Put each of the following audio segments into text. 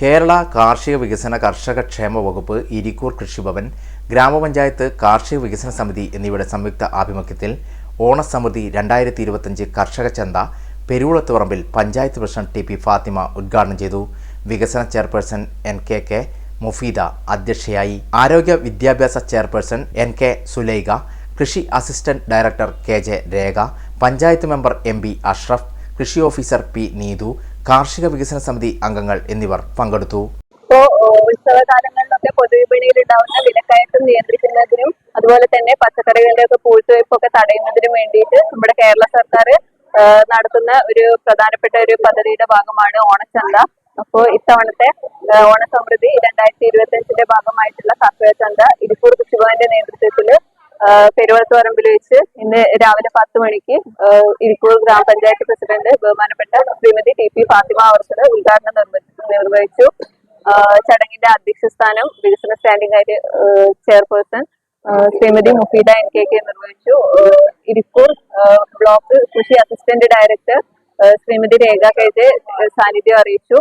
കേരള കാർഷിക വികസന കർഷക ക്ഷേമ വകുപ്പ് ഇരിക്കൂർ കൃഷിഭവൻ ഗ്രാമപഞ്ചായത്ത് കാർഷിക വികസന സമിതി എന്നിവയുടെ സംയുക്ത ആഭിമുഖ്യത്തിൽ ഓണസമൃദ്ധി രണ്ടായിരത്തി ഇരുപത്തഞ്ച് കർഷക ചന്ത പെരുവുളത്തുപറമ്പിൽ panchayat president T P Fathima ഉദ്ഘാടനം ചെയ്തു. വികസന chairperson N K K Mufeeda അധ്യക്ഷയായി. ആരോഗ്യ വിദ്യാഭ്യാസ ചെയർപേഴ്സൺ എൻ കെ സുലൈഖ കൃഷി assistant director K J Rekha panchayat member M B Ashraf കൃഷി ഓഫീസർ പി നീതു കാർഷിക വികസന സമിതി അംഗങ്ങൾ എന്നിവർ പങ്കെടുത്തു. ഉത്സവകാലങ്ങളിലൊക്കെ പൊതുവിപണിയിൽ ഉണ്ടാവുന്ന വിലക്കയറ്റം നിയന്ത്രിക്കുന്നതിനും അതുപോലെ തന്നെ പച്ചക്കറികളുടെ ഒക്കെ പൂഴ്ത്തുവയ്പൊക്കെ തടയുന്നതിനും വേണ്ടിയിട്ട് നമ്മുടെ കേരള സർക്കാർ നടത്തുന്ന ഒരു പ്രധാനപ്പെട്ട ഒരു പദ്ധതിയുടെ ഭാഗമാണ് ഓണച്ചന്ത. അപ്പോൾ ഇത്തവണത്തെ ഓണസമൃദ്ധി രണ്ടായിരത്തി ഇരുപത്തി അഞ്ചിന്റെ ഭാഗമായിട്ടുള്ള കർഷക ചന്ത ഇരിക്കൂർ കൃഷിഭവന്റെ നേതൃത്വത്തിൽ പെരുവളത്തുപറമ്പിൽ വെച്ച് ഇന്ന് രാവിലെ പത്ത് മണിക്ക് ഇരിക്കൂർ ഗ്രാമപഞ്ചായത്ത് പ്രസിഡന്റ് ബഹുമാനപ്പെട്ട ശ്രീമതി ടി പി ഫാത്തിമ അവർക്കത് ഉദ്ഘാടനം നിർവഹിച്ചു ചടങ്ങിന്റെ അധ്യക്ഷ സ്ഥാനം വികസന സ്റ്റാൻഡിംഗ് ആയിട്ട് chairperson Shrimati Mufeeda N K K നിർവഹിച്ചു. ഇരിക്കൂർ ബ്ലോക്ക് കൃഷി assistant director Shrimati Rekha K J സാന്നിധ്യം അറിയിച്ചു.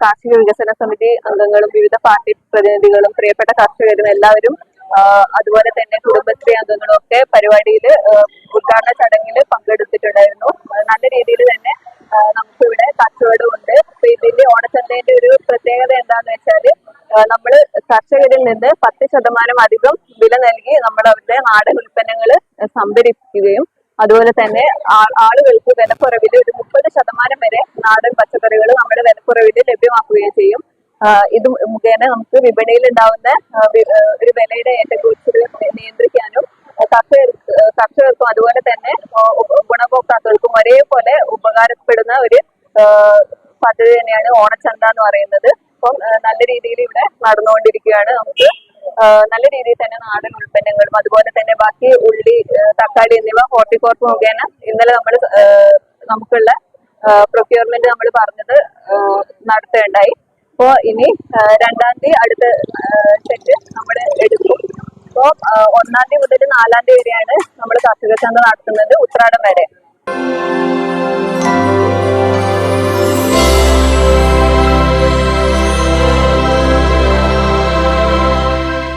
കാർഷിക വികസന സമിതി അംഗങ്ങളും വിവിധ പാർട്ടി പ്രതിനിധികളും പ്രിയപ്പെട്ട കർഷകരും എല്ലാവരും അതുപോലെ തന്നെ കുടുംബശ്രീ അംഗങ്ങളും ഒക്കെ പരിപാടിയിൽ ഉദ്ഘാടന ചടങ്ങിൽ പങ്കെടുത്തിട്ടുണ്ടായിരുന്നു. നല്ല രീതിയിൽ തന്നെ നമുക്കിവിടെ കച്ചവടം ഉണ്ട്. അപ്പൊ ഇതിന്റെ ഓണച്ചന്തയുടെ ഒരു പ്രത്യേകത എന്താന്ന് വെച്ചാൽ നമ്മൾ കർഷകരിൽ നിന്ന് പത്ത് ശതമാനം അധികം വില നൽകി നമ്മൾ അവരുടെ നാടൻ ഉൽപ്പന്നങ്ങൾ സംഭരിക്കുകയും അതുപോലെ തന്നെ ആളുകൾക്ക് വിലക്കുറവിൽ ഒരു മുപ്പത് ശതമാനം വരെ നാടൻ പച്ചക്കറികൾ നമ്മുടെ വിലക്കുറവിൽ ലഭ്യമാക്കുകയും ചെയ്യും. ഇത് മുഖേന നമുക്ക് വിപണിയിൽ ഉണ്ടാവുന്ന ഒരു വിലയുടെ ഏറ്റക്കുറച്ചിൽ നിയന്ത്രിക്കാനും കർഷകർക്ക് കർഷകർക്കും അതുപോലെ തന്നെ ഗുണഭോക്താക്കൾക്കും ഒരേപോലെ ഉപകാരപ്പെടുന്ന ഒരു പദ്ധതി തന്നെയാണ് ഓണച്ചന്ത എന്ന് പറയുന്നത്. അപ്പം നല്ല രീതിയിൽ ഇവിടെ നടന്നുകൊണ്ടിരിക്കുകയാണ്. നമുക്ക് നല്ല രീതിയിൽ തന്നെ നാടൻ ഉൽപ്പന്നങ്ങളും അതുപോലെ തന്നെ ബാക്കി ഉള്ളി തക്കാളി എന്നിവ ഹോർട്ടിക്കോർപ്പ് മുഖേന ഇന്നലെ നമ്മൾ നമുക്കുള്ള പ്രൊക്യൂർമെന്റ് നമ്മൾ പറഞ്ഞത് ആ, അപ്പോ ഇനി രണ്ടാം തീയതി അടുത്ത സെറ്റ് നമ്മൾ എടുക്കും. അപ്പോ ഒന്നാം തീയതി മുതൽ നാലാം തീയതി വരെയാണ് നമ്മൾ കർഷക ചന്ത നടത്തുന്നത് ഉത്രാടം വരെ.